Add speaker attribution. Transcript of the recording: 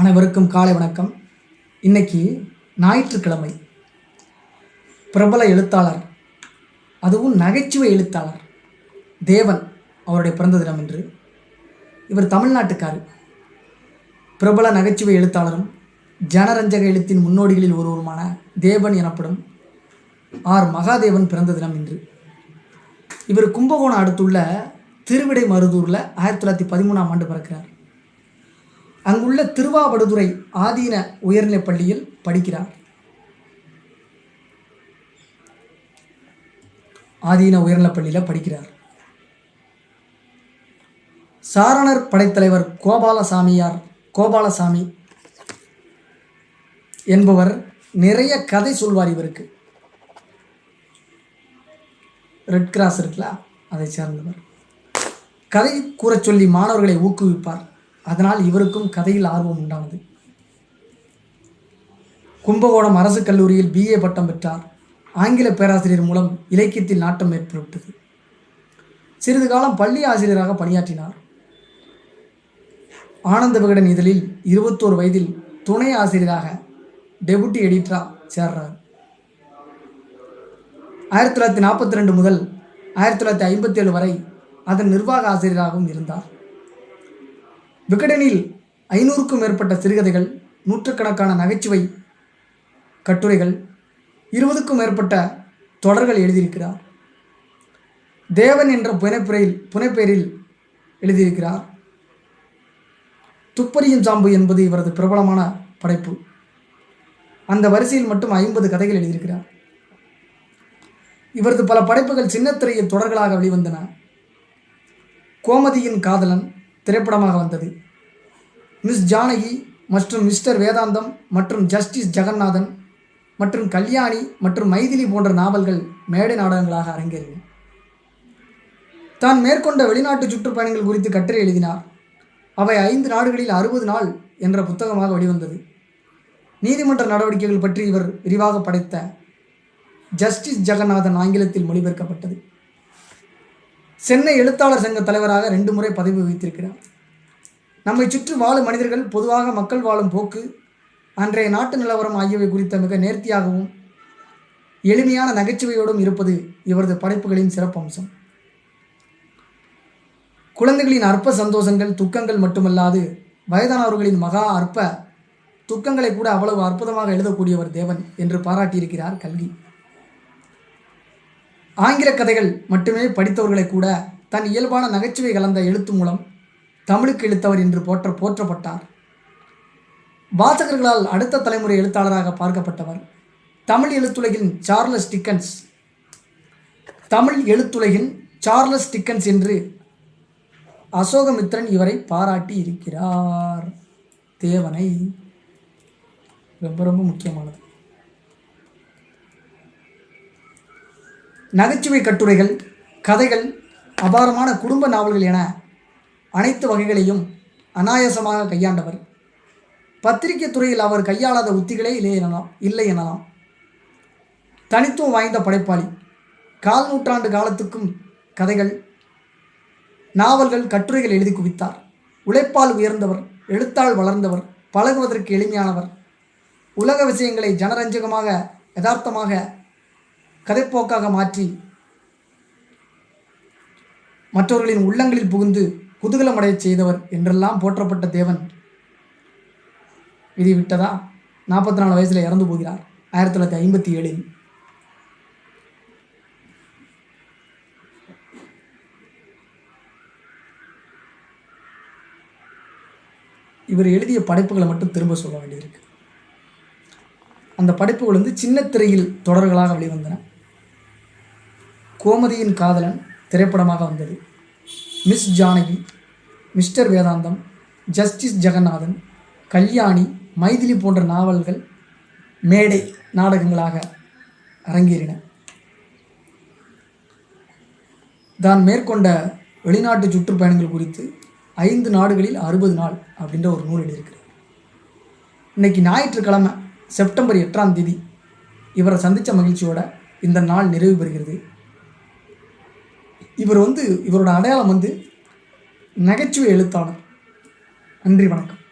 Speaker 1: அனைவருக்கும் காலை வணக்கம். இன்னைக்கு ஞாயிற்றுக்கிழமை. பிரபல எழுத்தாளர் அதுவும் நகைச்சுவை எழுத்தாளர் தேவன் அவருடைய பிறந்த தினம் என்று இவர் தமிழ்நாட்டுக்காரர் பிரபல நகைச்சுவை எழுத்தாளரும் ஜனரஞ்சக எழுத்தின் முன்னோடிகளில் ஒருவருமான தேவன் எனப்படும் ஆர். மகாதேவன் பிறந்த தினம் இன்று. இவர் கும்பகோணம் அடுத்துள்ள திருவிடை மருதூரில் ஆயிரத்தி தொள்ளாயிரத்தி பதிமூணாம் ஆண்டு பிறக்கிறார். அங்குள்ள திருவாவடுதுறை ஆதீன உயர்நிலைப் பள்ளியில் படிக்கிறார். ஆதீன உயர்நிலைப் பள்ளியில் படிக்கிறார். சாரணர் படைத்தலைவர் கோபாலசாமியார் கோபாலசாமி என்பவர் நிறைய கதை சொல்வார் இவருக்கு. ரெட் கிராஸ் இருக்குல்ல அதை சேர்ந்தவர். கதை கூறச் சொல்லி மாணவர்களை ஊக்குவிப்பார். அதனால் இவருக்கும் கதையில் ஆர்வம் உண்டானது. கும்பகோணம் அரசு கல்லூரியில் பிஏ பட்டம் பெற்றார். ஆங்கில பேராசிரியர் மூலம் இலக்கியத்தில் நாட்டம் ஏற்பட்டது சிறிது காலம் பள்ளி ஆசிரியராக பணியாற்றினார். ஆனந்த விகடன் இதழில் இருபத்தோரு வயதில் துணை ஆசிரியராக டெபுட்டி எடிட்டராக சேர்றார். ஆயிரத்தி தொள்ளாயிரத்தி நாற்பத்தி ரெண்டு முதல் ஆயிரத்தி தொள்ளாயிரத்தி ஐம்பத்தேழு வரை அதன் நிர்வாக ஆசிரியராகவும் இருந்தார். விகடனில் ஐநூறுக்கும் மேற்பட்ட சிறுகதைகள் நூற்றுக்கணக்கான நகைச்சுவை கட்டுரைகள் இருபதுக்கும் மேற்பட்ட தொடர்கள் எழுதியிருக்கிறார். தேவன் என்ற புனைப்புரையில் புனைப்பெயரில் எழுதியிருக்கிறார். துப்பறியும் சாம்பு என்பது இவரது பிரபலமான படைப்பு. அந்த வரிசையில் மட்டும் ஐம்பது கதைகள் எழுதியிருக்கிறார். இவரது பல படைப்புகள் சின்னத்திரையில் தொடர்களாக வெளிவந்தன. கோமதியின் காதலன் திரைப்படமாக வந்தது. மிஸ் ஜானகி மற்றும் மிஸ்டர் வேதாந்தம் மற்றும் ஜஸ்டிஸ் ஜெகநாதன் மற்றும் கல்யாணி மற்றும் மைதிலி போன்ற நாவல்கள் மேடை நாடகங்களாக அரங்கேறின. தான் மேற்கொண்ட வெளிநாட்டு சுற்றுப்பயணங்கள் குறித்து கட்டுரை எழுதினார். அவை ஐந்து நாடுகளில் அறுபது நாள் என்ற புத்தகமாக வெளிவந்தது. நீதிமன்ற நடவடிக்கைகள் பற்றி இவர் விரிவாக படைத்த ஜஸ்டிஸ் ஜெகநாதன் ஆங்கிலத்தில் மொழிபெயர்க்கப்பட்டது. சென்னை எழுத்தாளர் சங்க தலைவராக ரெண்டு முறை பதவி வகித்திருக்கிறார். நம்மை சுற்றி வாழும் மனிதர்கள் பொதுவாக மக்கள் வாழும் போக்கு அன்றைய நாட்டு நிலவரம் ஆகியவை குறித்த மிக நேர்த்தியாகவும் எளிமையான நகைச்சுவையோடும் இருப்பது இவரது படைப்புகளின் சிறப்பம்சம். குழந்தைகளின் அற்ப சந்தோஷங்கள் துக்கங்கள் மட்டுமல்லாது வயதானவர்களின் மகா அற்ப துக்கங்களை கூட அவ்வளவு அற்புதமாக எழுதக்கூடியவர் தேவன் என்று பாராட்டியிருக்கிறார் கல்கி. ஆங்கில கதைகள் மட்டுமே படித்தவர்களை கூட தன் இயல்பான நகைச்சுவை கலந்த எழுத்து மூலம் தமிழுக்கு எழுத்தவர் என்று போற்ற போற்றப்பட்டார். வாசகர்களால் அடுத்த தலைமுறை எழுத்தாளராக பார்க்கப்பட்டவர் தமிழ் எழுத்துலகின் சார்லஸ் டிக்கன்ஸ். தமிழ் எழுத்துலகின் சார்லஸ் டிக்கன்ஸ் என்று அசோகமித்ரன் இவரை பாராட்டி இருக்கிறார். தேவனை. ரொம்ப ரொம்ப முக்கியமானது. நகைச்சுவை கட்டுரைகள் கதைகள் அபாரமான குடும்ப நாவல்கள் என அனைத்து வகைகளையும் அனாயாசமாக கையாண்டவர். பத்திரிகை துறையில் அவர் கையாளாத உத்திகளே இல்லை எனலாம் இல்லை எனலாம். தனித்துவம் வாய்ந்த படைப்பாளி. கால் நூற்றாண்டு காலத்துக்கும் கதைகள் நாவல்கள் கட்டுரைகள் எழுதி குவித்தார். உழைப்பால் உயர்ந்தவர் எழுத்தால் வளர்ந்தவர் பழகுவதற்கு எளிமையானவர். உலக விஷயங்களை ஜனரஞ்சகமாக யதார்த்தமாக கதைப்போக்காக மாற்றி மற்றவர்களின் உள்ளங்களில் புகுந்து குதூகலமடைய செய்தவர் என்றெல்லாம் போற்றப்பட்ட தேவன். விதி விட்டதா? நாற்பத்தி நாலு வயசில் இறந்து போகிறார். ஆயிரத்தி தொள்ளாயிரத்தி ஐம்பத்தி ஏழில். இவர் எழுதிய படைப்புகளை மட்டும் திரும்ப சொல்ல வேண்டியிருக்கு அந்த படைப்புகள் வந்து சின்ன திரையில் தொடர்களாக வெளிவந்தன. கோமதியின் காதலன் திரைப்படமாக வந்தது. Miss Janaki mister Vedantam justice Jaganathan Kalyani Mythili போன்ற நாவல்கள் மேடை நாடகங்களாக அரங்கேறின. தான் மேற்கொண்ட வெளிநாட்டு சுற்றுப்பயணங்கள் குறித்து ஐந்து நாடுகளில் அறுபது நாள் அப்படின்ற ஒரு நூல் எழுதியிருக்கிறார். இன்னைக்கு ஞாயிற்றுக்கிழமை செப்டம்பர் எட்டாம் தேதி இவரை சந்தித்த மகிழ்ச்சியோட இந்த நாள் நிறைவு பெறுகிறது. இவர் வந்து இவரோட அடையாளம் வந்து நகைச்சுவை எழுத்தாளர். நன்றி வணக்கம்.